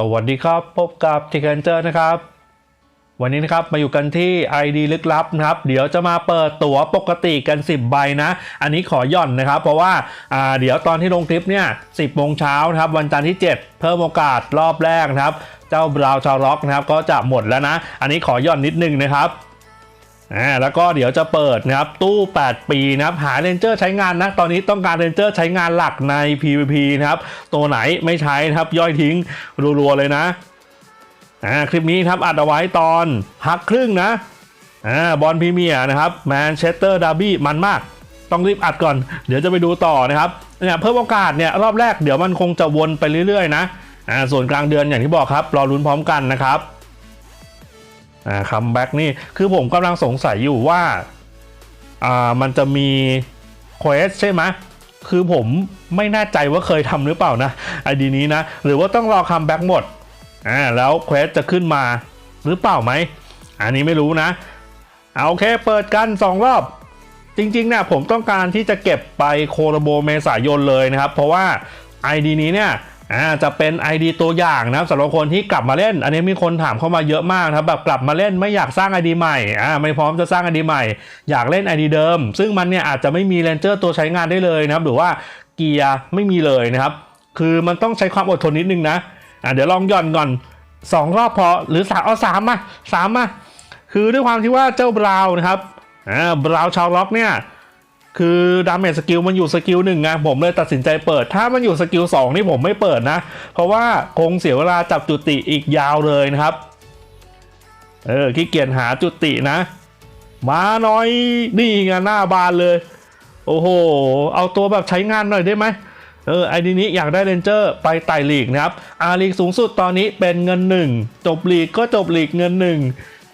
สวัสดีครับ พบกับทีเคนเจอร์นะครับ วันนี้นะครับมาอยู่กันที่ ID ลึกลับนะครับ เดี๋ยวจะมาเปิดตั๋วปกติกัน 10 ใบนะ อันนี้ขอย่อนนะครับ เพราะว่าอ่าเดี๋ยวตอนที่ลงคลิปเนี่ย10โมงเช้านะครับ วันจันทร์ที่ 7 เพิ่มโอกาสรอบแรกนะครับ เจ้าบราวชาวล็อกนะครับ ก็จะหมดแล้วนะ อันนี้ขอย่อนนิดนึงนะครับ อ่าแล้วก็เดี๋ยวจะเปิดนะครับตู้ 8 ปีนะครับหาเรนเจอร์ใช้งานนะตอนนี้ต้องการเรนเจอร์ใช้งานหลักใน PVP นะครับตัวไหนไม่ใช้นะครับย่อยทิ้งรัวๆเลยนะอ่าคลิปนี้ครับอัดเอาไว้ตอนพักครึ่งนะอ่าบอลพรีเมียร์นะครับแมนเชสเตอร์ดาร์บี้มันมาก ต้องรีบอัดก่อน เดี๋ยวจะไปดูต่อนะครับเนี่ยเพิ่มโอกาสเนี่ยรอบแรกเดี๋ยวมันคงจะวนไปเรื่อยๆนะอ่าส่วนกลางเดือนอย่างที่บอกครับรอลุ้นพร้อมกันนะครับ คัมแบ็กนี่คือผมกำลังสงสัยอยู่ว่าอ่ามันจะมีเควสใช่ไหมคือผมไม่แน่ใจว่าเคยทำหรือเปล่านะไอดีนี้นะ หรือว่าต้องรอคัมแบ็กหมดอ่าแล้วเควสจะขึ้นมาหรือเปล่าไหม อันนี้ไม่รู้นะเอาโอเคเปิดกัน 2 รอบ จริงๆเนี่ยผมต้องการที่จะเก็บไปโคโรโบเมษายนเลยนะครับ เพราะว่า ID นี้เนี่ย อ่าจะเป็น ID ตัวอย่างนะสำหรับคนที่กลับมาเล่น อันนี้มีคนถามเข้ามาเยอะมากนะครับแบบกลับมาเล่นไม่อยากสร้าง ID ใหม่อ่าไม่พร้อมจะสร้าง ID ใหม่ อยากเล่น ID เดิม ซึ่งมันเนี่ยอาจจะไม่มีเรนเจอร์ตัวใช้งานได้เลยนะครับ หรือว่าเกียร์ไม่มีเลยนะครับ คือมันต้องใช้ความอดทนนิดนึงนะอ่าเดี๋ยวลองย่อนก่อนสองรอบพอหรือสามเอาสามมาสามมาคือด้วยความที่ว่าเจ้าบราวนะครับอ่าบราว์ชาวล็อกเนี่ย คือดาเมจสกิลมันอยู่สกิลหนึ่งไงผมเลยตัดสินใจเปิด ถ้ามันอยู่สกิลสองนี่ผมไม่เปิดนะ เพราะว่าคงเสียเวลาจับจุติอีกยาวเลยนะครับ เออขี้เกียจหาจุตินะ มาน่อยนี่ไงหน้าบานเลย โอ้โห เอาตัวแบบใช้งานหน่อยได้ไหมเออไอดีนี้อยากได้เรนเจอร์ไปไต่ลีกนะครับอาลีกสูงสุดตอนนี้เป็นเงินหนึ่งจบลีกก็จบลีกเงินหนึ่ง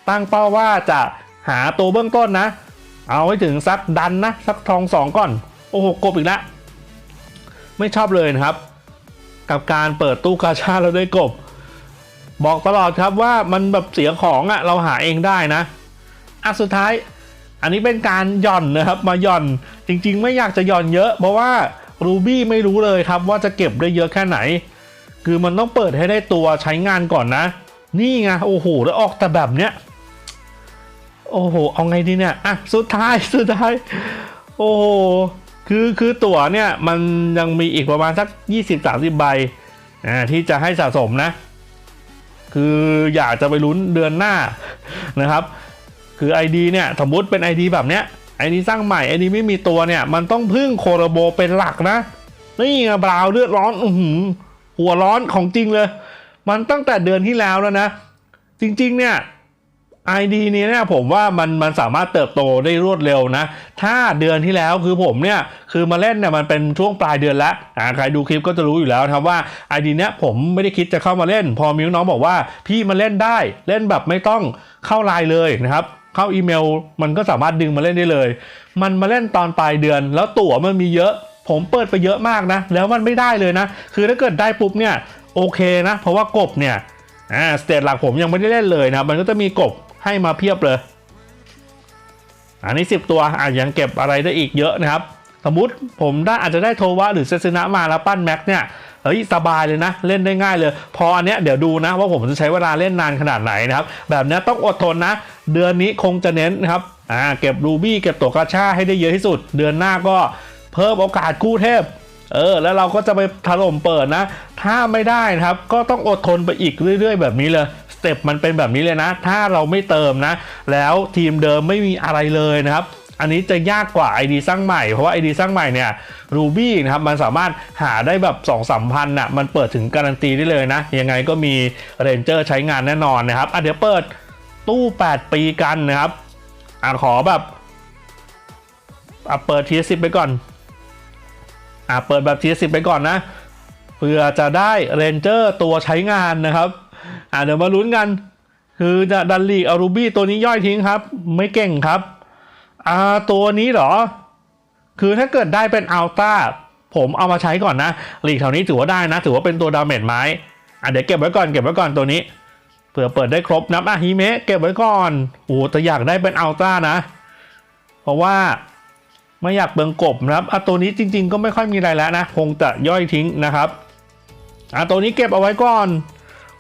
ตั้งเป้าว่าจะหาตัวเบื้องต้นนะ เอาให้ถึงสักดันนะสักทองสองก่อน โอ้โหกบอีกแล้วไม่ชอบเลยนะครับ กับการเปิดตู้กาชาแล้วได้กบ บอกตลอดครับว่ามันแบบเสียของอะ่ะเราหาเองได้นะอะสุดท้าย อันนี้เป็นการหย่อนนะครับ มาหย่อนจริงๆ ไม่อยากจะหย่อนเยอะ เพราะว่ารูบี้ไม่รู้เลยครับว่าจะเก็บได้เยอะแค่ไหน คือมันต้องเปิดให้ได้ตัวใช้งานก่อนนะ นี่ไงโอ้โหแล้วออกแต่แบบเนี้ย โอ้โห เอาไงดีเนี่ย อะ สุดท้าย สุดท้าย โอ้โห คือ คือตั๋วเนี่ย มันยังมีอีกประมาณสัก 20-30 ใบ อ่า ที่จะให้สะสมนะ คืออยากจะไปลุ้นเดือนหน้านะครับ คือ ID เนี่ย สมมุติเป็น ID แบบเนี้ย ID สร้างใหม่ ID ไม่มีตัวเนี่ย มันต้องพึ่งโคโรโบเป็นหลักนะ นี่ไงบราวน์เลือดร้อน อือหือ หัวร้อนของจริงเลย มันตั้งแต่เดือนที่แล้วแล้วนะ จริง ๆ เนี่ย ID นี้เนี่ยผมว่ามันมันสามารถเติบโตได้รวดเร็วนะ ถ้าเดือนที่แล้วคือผมเนี่ยคือมาเล่นเนี่ยมันเป็นช่วงปลายเดือนแล้วอ่าใครดูคลิปก็จะรู้อยู่แล้วนะครับว่า ID เนี้ยผมไม่ได้คิดจะเข้ามาเล่น พอมิวน้องบอกว่าพี่มาเล่นได้เล่นแบบไม่ต้องเข้าไลน์เลยนะครับเข้าอีเมลมันก็สามารถดึงมาเล่นได้เลย มันมาเล่นตอนปลายเดือน แล้วตั๋วมันมีเยอะ ผมเปิดไปเยอะมากนะ แล้วมันไม่ได้เลยนะ คือถ้าเกิดได้ปุ๊บเนี่ยโอเคนะ เพราะว่ากบเนี่ยอ่าสเตจหลักผมยังไม่ได้เล่นเลยนะมันก็จะมีกบ ให้มาเพียบเลย อันนี้ 10 ตัวอะยังเก็บอะไรได้อีกเยอะนะครับ สมมติผมได้อาจจะได้โทวะหรือเซซึนะมาแล้วปั้นแม็กเนี่ยเฮ้ยสบายเลยนะเล่นได้ง่ายเลย พออันเนี้ยเดี๋ยวดูนะว่าผมจะใช้เวลาเล่นนานขนาดไหนนะครับ แบบเนี้ยต้องอดทนนะ เดือนนี้คงจะเน้นนะครับอ่าเก็บรูบี้เก็บตัวกาชาให้ได้เยอะที่สุด เดือนหน้าก็เพิ่มโอกาสกู้เทพเออแล้วเราก็จะไปถล่มเปิดนะ ถ้าไม่ได้นะครับ ก็ต้องอดทนไปอีกเรื่อย ๆ แบบนี้เลย เต็ปมันเป็นแบบนี้เลยนะ ถ้าเราไม่เติมนะ แล้วทีมเดิมไม่มีอะไรเลยนะครับอันนี้จะยากกว่า ID สร้างใหม่ เพราะว่า ID สร้างใหม่เนี่ย Ruby นะครับมันสามารถหาได้แบบ2 3 0 0 0น่ะมันเปิดถึงการันตีได้เลยนะ ยังไงก็มีเรนเจอร์ใช้งานแน่นอนนะครับอะเดี๋ยวเปิดตู้ 8 ปีกันนะครับอะขอแบบอะเปิดทีสิบไปก่อนอะเปิดแบบทีสิบไปก่อนนะ เพื่อจะได้เรนเจอร์ตัวใช้งานนะครับ อะเดี๋ยวมาลุ้นกัน คือจะดันลีกเอารูบี้ตัวนี้ย่อยทิ้งครับ ไม่เก่งครับ อ่าตัวนี้เหรอ คือถ้าเกิดได้เป็นอัลต้าผมเอามาใช้ก่อนนะลีกแถวนี้ถือว่าได้นะ ถือว่าเป็นตัวดาเมจไม้อะเดี๋ยวเก็บไว้ก่อนเก็บไว้ก่อนตัวนี้เผื่อเปิดได้ครบนับอะฮิเมะเก็บไว้ก่อนโอ้แต่อยากได้เป็นอัลต้านะ เพราะว่าไม่อยากเบิงกบนะครับอะตัวนี้จริง ๆ ก็ไม่ค่อยมีอะไรแล้วนะ คงจะย่อยทิ้งนะครับอะตัวนี้เก็บเอาไว้ก่อน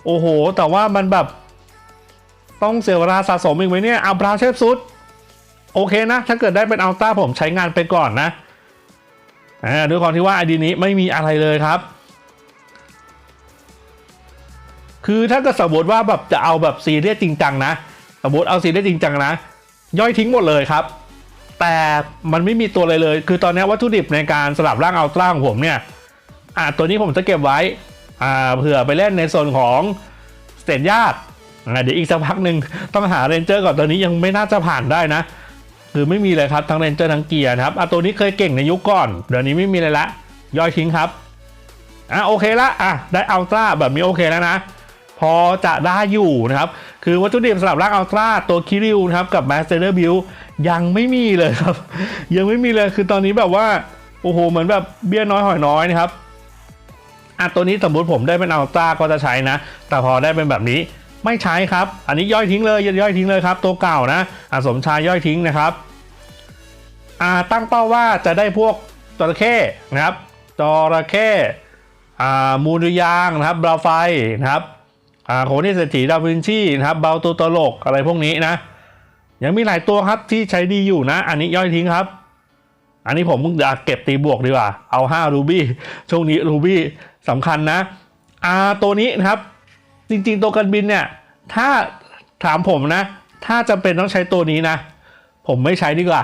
โอ้โห แต่ว่ามันแบบ ต้องเสียเวลาสะสมอีกไหมเนี่ยเอาบราเชฟซุดโอเคนะ ถ้าเกิดได้เป็นอัลต้าผมใช้งานไปก่อนนะอ่าด้วยความที่ว่าไอดีนี้ไม่มีอะไรเลยครับ คือถ้าเกิดสมมติว่าแบบจะเอาแบบซีเรียสจริงจังนะ สมมติเอาซีเรียสจริงจังนะ ย่อยทิ้งหมดเลยครับ แต่มันไม่มีตัวอะไรเลย คือตอนนี้วัตถุดิบในการสลับร่างอัลตร้าของผมเนี่ย อ่าตัวนี้ผมจะเก็บไว้ อ่าเผื่อไปเล่นในส่วนของสเตนญาติอ่าเดี๋ยวอีกสักพักหนึ่งต้องหาเรนเจอร์ก่อนตัวนี้ยังไม่น่าจะผ่านได้นะ คือไม่มีเลยครับทั้งเรนเจอร์ทั้งเกียร์นะครับอะตัวนี้เคยเก่งในยุคก่อน เดี๋ยวนี้ไม่มีเลยละย่อยทิ้งครับอะโอเคละอะได้อัลตร้าแบบนี้โอเคแล้วนะพอจะได้อยู่นะครับ คือวัตถุดิบสำหรับร่างอัลตร้าตัวคิริวนะครับกับ m a s t e r b u i l ยังไม่มีเลยครับ ยังไม่มีเลยคือตอนนี้แบบว่า โอ้โห เหมือนแบบเบี้ยน้อยหอยน้อยนะครับ อะตัวนี้สมมติผมได้เป็นอัลตร้าก็จะใช้นะ แต่พอได้เป็นแบบนี้ไม่ใช้ครับ อันนี้ย่อยทิ้งเลยย่อยทิ้งเลยครับ ตัวเก่านะอะสมชายย่อยทิ้งนะครับอ่าตั้งเป้าว่าจะได้พวกจระเข้นะครับจระเข้อ่ามูลยางนะครับบราไฟนะครับอ่าโคนี่เศรษฐีดาวินชีนะครับเบาตัวตลกอะไรพวกนี้นะยังมีหลายตัวครับที่ใช้ดีอยู่นะ อันนี้ย่อยทิ้งครับ อันนี้ผมอยากเก็บตีบวกดีกว่า เอา5รูบี้ช่วงนี้รูบี้ สำคัญนะอ่าตัวนี้นะครับ จริงๆตัวกันบินเนี่ย ถ้าถามผมนะ ถ้าจำเป็นต้องใช้ตัวนี้นะ ผมไม่ใช้ดีกว่า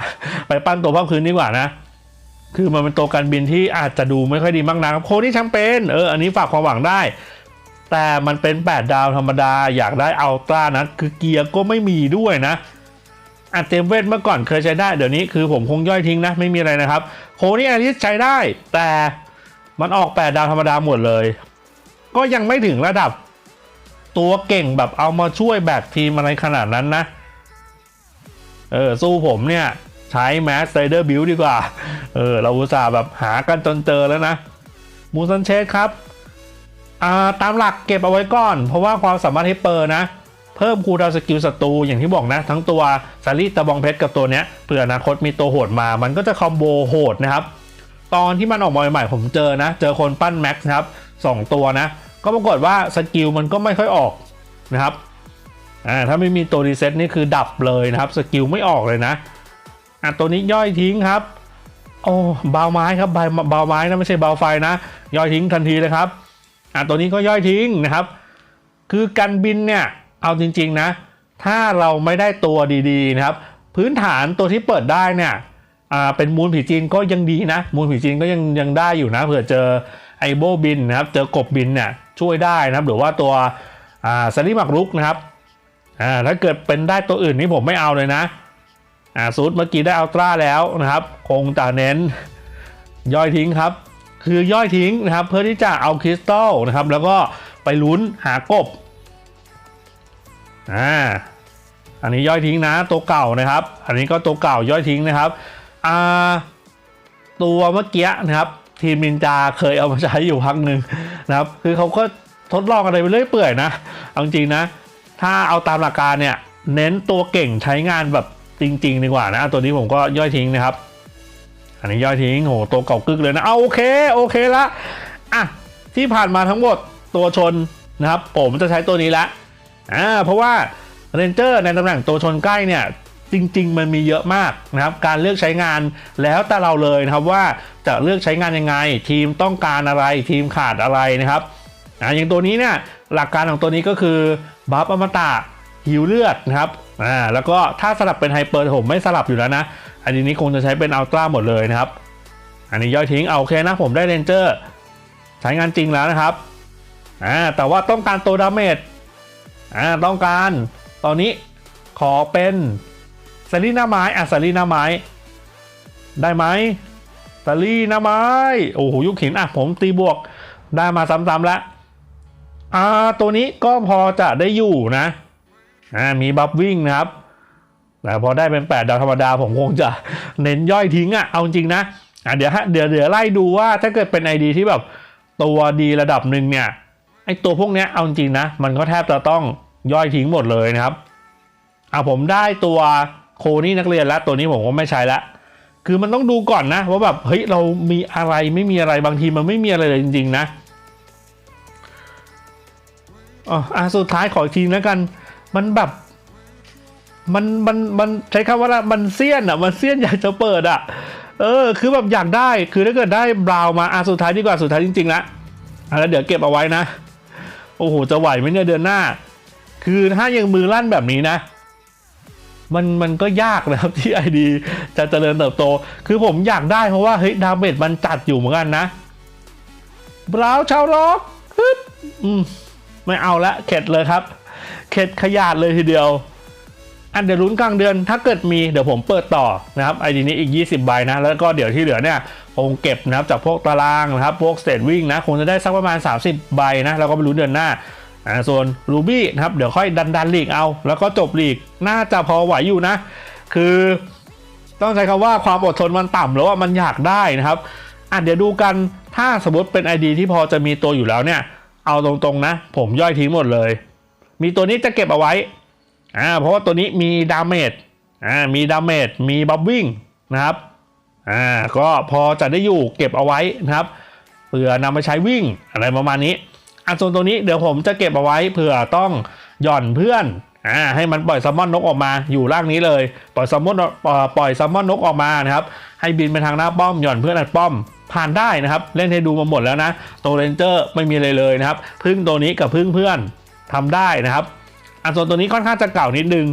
ไปปั้นตัวภาคพื้นดีกว่านะ คือมันเป็นตัวการบินที่อาจจะดูไม่ค่อยดีมากนะครับโคนี่แชมเปญเอออันนี้ฝากความหวังได้ แต่มันเป็น 8 ดาวธรรมดาอยากได้อัลตร้านะคือเกียร์ก็ไม่มีด้วยนะอัดเต็มเวทเมื่อก่อนเคยใช้ได้เดี๋ยวนี้คือผมคงย่อยทิ้งนะ ไม่มีอะไรนะครับ โคนี่อันนี้ใช้ได้ แต่ มันออก8ดาวธรรมดาหมดเลย ก็ยังไม่ถึงระดับ ตัวเก่งแบบเอามาช่วยแบกทีมอะไรขนาดนั้นนะ เออ สู้ผมเนี่ย ใช้แมสไซเดอร์บิวดีกว่า เออ เราอุตส่าห์แบบหากันจนเจอแล้วนะ มูซันเชสครับอ่าตามหลักเก็บเอาไว้ก่อน เพราะว่าความสามารถให้เปอร์นะ เพิ่มคูดาวสกิลศัตรูอย่างที่บอกนะ ทั้งตัวซารีตะบองเพชรกับตัวเนี้ยเผื่ออนาคตมีตัวโหดมา มันก็จะคอมโบโหดนะครับ ตอนที่มันออกมาใหม่ๆผมเจอนะ เจอคนปั้นแม็กซ์นะครับสองตัวนะ ก็ปรากฏว่าสกิลมันก็ไม่ค่อยออกนะครับอ่าถ้าไม่มีตัวรีเซ็ตนี่คือดับเลยนะครับสกิลไม่ออกเลยนะอะตัวนี้ย่อยทิ้งครับโอ้เบาไม้ครับเบาเบาไม้นะไม่ใช่เบาไฟนะ ย่อยทิ้งทันทีเลยครับอะตัวนี้ก็ย่อยทิ้งนะครับ คือการบินเนี่ยเอาจริง ๆนะ ถ้าเราไม่ได้ตัวดีๆนะครับ พื้นฐานตัวที่เปิดได้เนี่ย อ่าเป็นมูลผีจีนก็ยังดีนะ มูลผีจีนก็ยังยังได้อยู่นะเผื่อเจอไอโบบินนะครับ เจอกบบินเนี่ยช่วยได้นะครับ หรือว่าตัวอ่าซาริมักรุกนะครับอ่าถ้าเกิดเป็นได้ตัวอื่นนี่ผมไม่เอาเลยนะอ่าซูดเมื่อกี้ได้อัลตร้าแล้วนะครับ คงจะเน้นย่อยทิ้งครับ คือย่อยทิ้งนะครับ เพื่อที่จะเอาคริสตัลนะครับ แล้วก็ไปลุ้นหากบอ่าอันนี้ย่อยทิ้งนะตัวเก่านะครับ อันนี้ก็ตัวเก่าย่อยทิ้งนะครับ อ่าตัวเมื่อกี้นะครับทีมนินจาเคยเอามาใช้อยู่พักหนึ่งนะครับ คือเขาก็ทดลองอะไรไปเรื่อยเปื่อยนะเอาจริงนะ ถ้าเอาตามหลักการเนี่ย เน้นตัวเก่งใช้งานแบบจริง ๆ ดีกว่านะตัวนี้ผมก็ย่อยทิ้งนะครับ อันนี้ย่อยทิ้งโหตัวเก่ากึกเลยนะเอาโอเคโอเคละอะที่ผ่านมาทั้งหมดตัวชนนะครับ ผมจะใช้ตัวนี้ละอ่าเพราะว่าเรนเจอร์ในตำแหน่งตัวชนใกล้เนี่ย จริง ๆ มันมีเยอะมากนะครับ การเลือกใช้งานแล้วแต่เราเลยนะครับว่าจะเลือกใช้งานยังไง ทีมต้องการอะไรทีมขาดอะไรนะครับอ่าอย่างตัวนี้เนี่ยหลักการของตัวนี้ก็คือบัฟอมตะหิวเลือดนะครับอ่าแล้วก็ถ้าสลับเป็นไฮเปอร์ผมไม่สลับอยู่แล้วนะ อันนี้คงจะใช้เป็นอัลตร้าหมดเลยนะครับ อันนี้ย่อยทิ้งเอาโอเคนะผมได้เรนเจอร์ใช้งานจริงแล้วนะครับอ่าแต่ว่าต้องการตัวดาเมจอ่าต้องการตอนนี้ขอเป็น ซารีนาไม้อะซารีนาไม้ ได้ไหมซารีนาไม้ โอ้โหยุคหินอะผมตีบวกได้มาซ้ำๆแล้วอ่าตัวนี้ก็พอจะได้อยู่นะอ่ามีบัฟวิ่งนะครับแต่พอได้เป็น 8 ดาวธรรมดาผมคงจะเน้นย่อยทิ้งอะ่ะเอาจริงนะอะเดี๋ยวฮะเดี๋ยวเดี๋ยวไล่ดูว่าถ้าเกิดเป็น ID ที่แบบตัวดีระดับหนึ่งเนี่ยไอตัวพวกเนี้ยเอาจริงนะ มันก็แทบจะต้องย่อยทิ้งหมดเลยนะครับเอาผมได้ตัว โคนี่นักเรียนล้วตัวนี้ผมก็ไม่ใช้ละคือมันต้องดูก่อนนะว่าแบบเฮ้ยเรามีอะไรไม่มีอะไรบางทีมันไม่มีอะไรเลยจริง ๆ นะอ๋ออะสุดท้ายขออีกทีแล้วกัน มันแบบมันมันมันใช้คำว่าอะมันเซียนอะ มันเซียนอยากจะเปิดอะ เออ คือแบบอยากได้ คือถ้าเกิดได้บราวน์มาอะสุดท้ายดีกว่าสุดท้ายจริงๆละอะแล้วเดี๋ยวเก็บเอาไว้นะ โอ้โห จะไหวไหมเนี่ยเดือนหน้า คือถ้ายังมือลั่นแบบนี้นะ มันมันก็ยากนะครับที่ไอดีจะเจริญเติบโต คือผมอยากได้เพราะว่าเฮ้ยดาเมจมันจัดอยู่เหมือนกันนะบราวชาวล็อกฮึบอืมไม่เอาละเข็ดเลยครับ เข็ดขยาดเลยทีเดียว อันเดี๋ยวลุ้นกลางเดือนถ้าเกิดมีเดี๋ยวผมเปิดต่อนะครับไอดีนี้อีก 20 ใบนะ แล้วก็เดี๋ยวที่เหลือเนี่ยคงเก็บนะครับจากพวกตารางนะครับ พวกสเตทวิ่งนะคงจะได้สักประมาณ 30 ใบนะ แล้วก็ไปลุ้นเดือนหน้า อ่าส่วนรูบี้นะครับเดี๋ยวค่อยดันดันลีกเอา แล้วก็จบลีกน่าจะพอไหวอยู่นะ คือต้องใช้คำว่าความอดทนมันต่ำแล้วว่ามันอยากได้นะครับอะเดี๋ยวดูกันถ้าสมมติเป็น ID ที่พอจะมีตัวอยู่แล้วเนี่ย เอาตรงๆนะ ผมย่อยทิ้งหมดเลย มีตัวนี้จะเก็บเอาไว้อ่าเพราะว่าตัวนี้มีดาเมจอ่ามีดาเมจมีบับวิ่งนะครับอ่าก็พอจะได้อยู่เก็บเอาไว้นะครับเผื่อนำไปใช้วิ่งอะไรประมาณนี้ อันส่วนตัวนี้เดี๋ยวผมจะเก็บเอาไว้เผื่อต้องหย่อนเพื่อนอ่าให้มันปล่อยแซลมอนนกออกมาอยู่ล่างนี้เลย ปล่อยแซลมอนปล่อยแซลมอนนกออกมานะครับ ให้บินไปทางหน้าป้อมหย่อนเพื่อนอัดป้อมผ่านได้นะครับ เล่นให้ดูมาหมดแล้วนะตัวเรนเจอร์ไม่มีอะไรเลยนะครับ พึ่งตัวนี้กับพึ่งเพื่อนทำได้นะครับอันส่วนตัวนี้ค่อนข้างจะเก่านิดนึง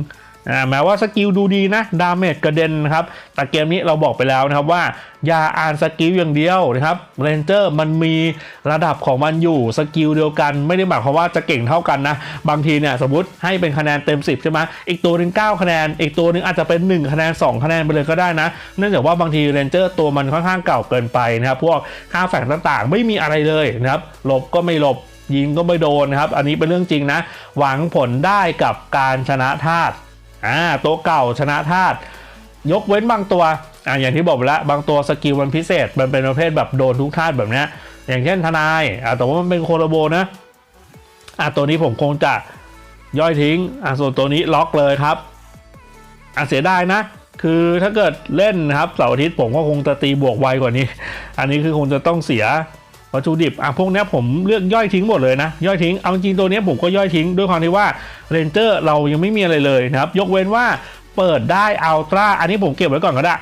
แม้ว่าสกิลดูดีนะ ดาเมจกระเด็นนะครับ แต่เกมนี้เราบอกไปแล้วนะครับว่า อย่าอ่านสกิลอย่างเดียวนะครับเรนเจอร์มันมีระดับของมันอยู่สกิลเดียวกัน ไม่ได้หมายความว่าจะเก่งเท่ากันนะ บางทีเนี่ยสมมติให้เป็นคะแนนเต็ม 10 ใช่ไหมอีกตัวหนึ่ง9คะแนน อีกตัวหนึ่งอาจจะเป็น 1 คะแนน 2 คะแนนไปเลยก็ได้นะ เนื่องจากว่าบางทีเรนเจอร์ตัวมันค่อนข้างเก่าเกินไปนะครับพวกค่าแฝงต่างๆ ไม่มีอะไรเลยนะครับหลบก็ไม่หลบยิงก็ไม่โดนนะครับ อันนี้เป็นเรื่องจริงนะ หวังผลได้กับการชนะธาต อ่าตัวเก่าชนะธาตุยกเว้นบางตัวอ่าอย่างที่บอกไปแล้วบางตัวสกิลมันพิเศษ มันเป็นประเภทแบบโดนทุกธาตุแบบเนี้ยอย่างเช่นทนายอ่าแต่ว่ามันเป็นโคโลโบนะอ่าตัวนี้ผมคงจะย่อยทิ้งอ่าส่วนตัวนี้ล็อกเลยครับอ่าเสียดายนะ คือถ้าเกิดเล่นนะครับเสาร์อาทิตย์ผมก็คงจะตีบวกไวกว่านี้ อันนี้คือคงจะต้องเสีย วัตถุดิบอะพวกนี้ผมเลือกย่อยทิ้งหมดเลยนะ ย่อยทิ้งเอาจริงตัวนี้ผมก็ย่อยทิ้งด้วยความที่ว่าเรนเจอร์เรายังไม่มีอะไรเลยนะครับ ยกเว้นว่าเปิดได้อัลตร้าอันนี้ผมเก็บไว้ก่อนก็ได้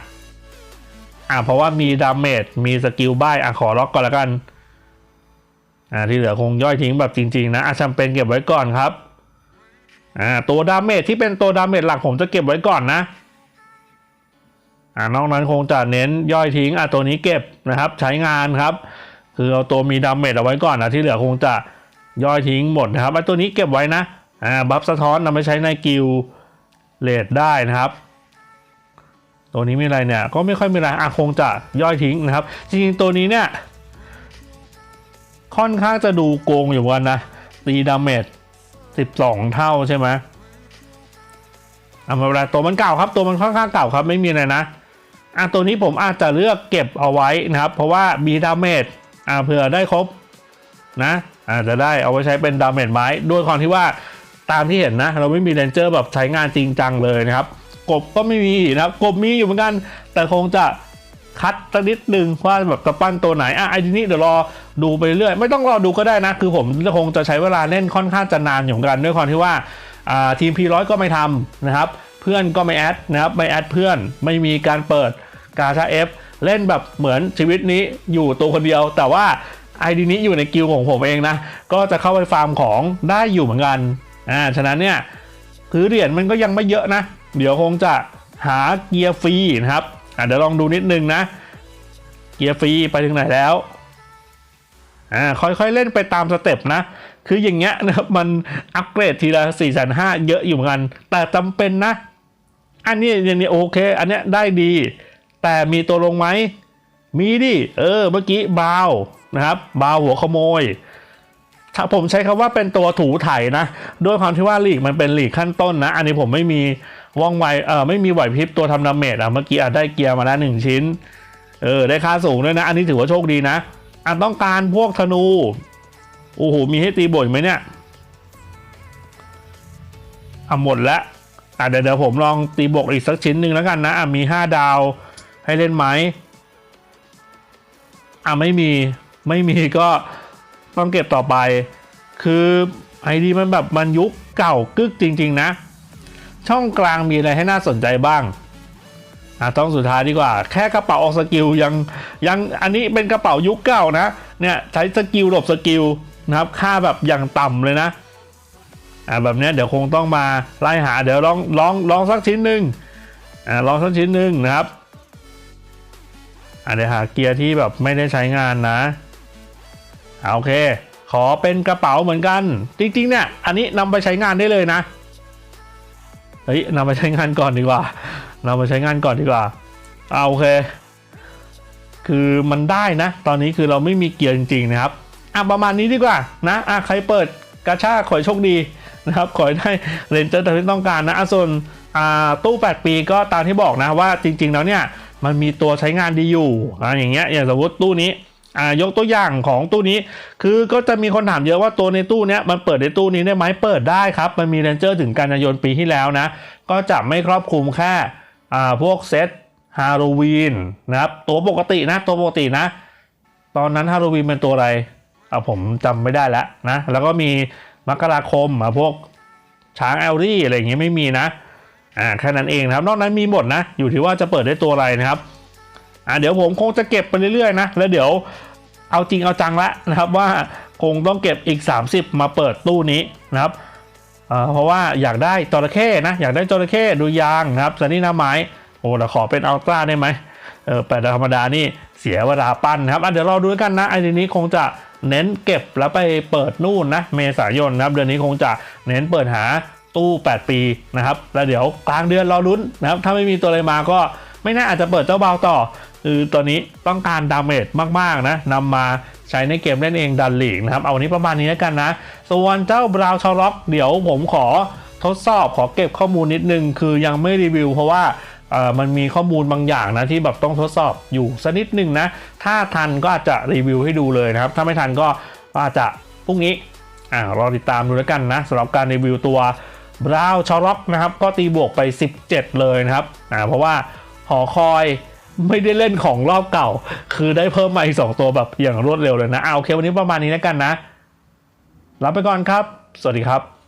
อะเพราะว่ามีดาเมจมีสกิลบ้ายอะขอล็อกก่อนละกันอ่าที่เหลือคงย่อยทิ้งแบบจริง ๆ นะอะจำเป็นเก็บไว้ก่อนครับอ่าตัวดาเมจที่เป็นตัวดาเมจหลักผมจะเก็บไว้ก่อนนะอ่านอกนั้นคงจะเน้นย่อยทิ้งอะตัวนี้เก็บนะครับ ใช้งานครับ คือเอาตัวมีดาเมจเอาไว้ก่อนนะที่เหลือคงจะย่อยทิ้งหมดนะครับไอ้ตัวนี้เก็บไว้นะอ่าบัฟสะท้อนนำไปใช้ในกิลเลดได้นะครับ ตัวนี้มีอะไรเนี่ยก็ไม่ค่อยมีอะไรอะคงจะย่อยทิ้งนะครับ จริงๆตัวนี้เนี่ย ค่อนข้างจะดูโกงอยู่กันนะตีดาเมจ12 เท่าใช่ไหมอะมาเวลาตัวมันเก่าครับ ตัวมันค่อนข้างเก่าครับ ไม่มีอะไรนะอะตัวนี้ผมอาจจะเลือกเก็บเอาไว้นะครับ เพราะว่ามีดาเมจ อ่าเผื่อได้ครบนะอาจจะได้เอาไว้ใช้เป็นดาเมจไม้ด้วยความที่ว่าตามที่เห็นนะ เราไม่มีเรนเจอร์แบบใช้งานจริงจังเลยนะครับ กบก็ไม่มีนะครับ กบมีอยู่เหมือนกัน แต่คงจะคัดสักนิดนึงว่าแบบจะปั้นตัวไหนอะไอ้ทีนี้เดี๋ยวรอดูไปเรื่อยไม่ต้องรอดูก็ได้นะ คือผมคงจะใช้เวลาเล่นค่อนข้างจะนานอยู่เหมือนกันด้วยความที่ว่าอ่าทีม P100 ก็ไม่ทำนะครับ เพื่อนก็ไม่แอดนะครับไม่แอดเพื่อนไม่มีการเปิดกาชาเอฟ เล่นแบบเหมือนชีวิตนี้อยู่ตัวคนเดียว แต่ว่าไอดีนี้อยู่ในกิลของผมเองนะ ก็จะเข้าไปฟาร์มของได้อยู่เหมือนกันอ่าฉะนั้นเนี่ยคือเหรียญมันก็ยังไม่เยอะนะ เดี๋ยวคงจะหาเกียร์ฟรีนะครับอ่าเดี๋ยวลองดูนิดนึงนะ เกียร์ฟรีไปถึงไหนแล้วอ่าค่อยๆเล่นไปตามสเต็ปนะ คืออย่างเงี้ยนะครับมันอัปเกรดทีละ4ี่แสนห้าเยอะอยู่เหมือนกัน แต่จำเป็นนะ อันนี้อย่างนี้โอเค อันเนี้ยได้ดี แต่มีตัวลงไหม มีดิ เออ เมื่อกี้บาวนะครับ บาวหัวขโมย ถ้าผมใช้คำว่าเป็นตัวถูไถนะ ด้วยความที่ว่าลีกมันเป็นลีกขั้นต้นนะ อันนี้ผมไม่มีว่องไว เออไม่มีไหวพริบตัวทำดาเมจอะ เมื่อกี้อาจได้เกียร์มาแล้วหนึ่งชิ้น เออ ได้ค่าสูงด้วยนะ อันนี้ถือว่าโชคดีนะอันต้องการพวกธนู โอ้โห มีให้ตีบ่อยไหมเนี่ยอะหมดแล้วอะเดี๋ยวเดี๋ยวผมลองตีบวกอีกสักชิ้นหนึ่งแล้วกันนะอะมี 5 ดาว ให้เล่นไหมอะไม่มีไม่มีก็ต้องเก็บต่อไป คือไอดีมันแบบมันยุคเก่ากึกจริง ๆ นะ ช่องกลางมีอะไรให้น่าสนใจบ้างอะต้องสุดท้ายดีกว่า แค่กระเป๋าออกสกิลยังยังอันนี้เป็นกระเป๋ายุคเก่านะเนี่ยใช้สกิลหลบสกิลนะครับค่าแบบอย่างต่ำเลยนะอ่าแบบเนี้ยเดี๋ยวคงต้องมาไล่หาเดี๋ยวลองลองลองสักชิ้นหนึ่งอ่าลองสักชิ้นหนึ่งนะครับ อ่าเดียหาเกียร์ที่แบบไม่ได้ใช้งานนะอ่าโอเค ขอเป็นกระเป๋าเหมือนกัน จริงๆเนี่ย อันนี้นำไปใช้งานได้เลยนะเฮ้ยนำไปใช้งานก่อนดีกว่าเรามาใช้งานก่อนดีกว่าเอาโอเค คือมันได้นะ ตอนนี้คือเราไม่มีเกียร์จริง ๆ นะครับอะประมาณนี้ดีกว่านะอะใครเปิดกาชาขอโชคดีนะครับ ขอให้ได้เรนเจอร์ตามที่ต้องการนะอะส่วนอ่าตู้ 8 ปีก็ตามที่บอกนะว่าจริง ๆ แล้วเนี่ย มันมีตัวใช้งานดีอยู่อะอย่างเงี้ยอย่างสมมติตู้นี้อ่ายกตัวอย่างของตู้นี้ คือก็จะมีคนถามเยอะว่าตัวในตู้เนี้ยมันเปิดในตู้นี้ได้ไหมเปิดได้ครับ มันมีเรนเจอร์ถึงกันยายนปีที่แล้วนะ ก็จะไม่ครอบคลุมแค่อ่าพวกเซตฮาโลวีนนะครับ ตัวปกตินะ ตัวปกตินะ ตอนนั้นฮาโลวีนเป็นตัวอะไรอ่าผมจำไม่ได้แล้วนะ แล้วก็มีมกราคมอะพวกช้างแอลลี่อะไรอย่างเงี้ยไม่มีนะ อ่าแค่นั้นเองครับ นอกนั้นมีหมดนะ อยู่ที่ว่าจะเปิดได้ตัวอะไรนะครับอ่าเดี๋ยวผมคงจะเก็บไปเรื่อยๆนะ แล้วเดี๋ยวเอาจริงเอาจังละนะครับว่าคงต้องเก็บอีก 30 มาเปิดตู้นี้นะครับเอ่อเพราะว่าอยากได้จระเข้นะอยากได้จระเข้ดูยางนะครับสันนี่หน้าไม้โอ้แต่ขอเป็นอัลตร้าได้ไหมเออแต่ธรรมดานี่เสียเวลาปั้นนะครับอะเดี๋ยวเราดูกันนะไอ้ทีนี้คงจะเน้นเก็บแล้วไปเปิดนู่นนะเมษายนนะครับเดือนนี้คงจะเน้นเปิดหา ตู้ 8 ปีนะครับแล้วเดี๋ยวกลางเดือนรอลุ้นนะครับถ้าไม่มีตัวอะไรมาก็ไม่น่าอาจจะเปิดเจ้าเบาต่อคือตัวนี้ต้องการดาเมจมากๆนะนำมาใช้ในเกมเล่นเองดันลีกนะครับ เอาวันนี้ประมาณนี้แล้วกันนะ ส่วนเจ้าบราวชอล็อกเดี๋ยวผมขอทดสอบขอเก็บข้อมูลนิดนึง คือยังไม่รีวิวเพราะว่ามันมีข้อมูลบางอย่างนะที่แบบต้องทดสอบอยู่สักนิดนึงนะ ถ้าทันก็อาจจะรีวิวให้ดูเลยนะครับ ถ้าไม่ทันก็อาจจะพรุ่งนี้อ่ารอติดตามดูแล้วกันนะสำหรับการรีวิวตัว บราวชอล็อกนะครับก็ตีบวกไป 17 เลยนะครับอ่าเพราะว่าหอคอยไม่ได้เล่นของรอบเก่า คือได้เพิ่มมาอีก 2 ตัวแบบอย่างรวดเร็วเลยนะเอาโอเควันนี้ประมาณนี้แล้วกันนะรับไปก่อนครับ สวัสดีครับ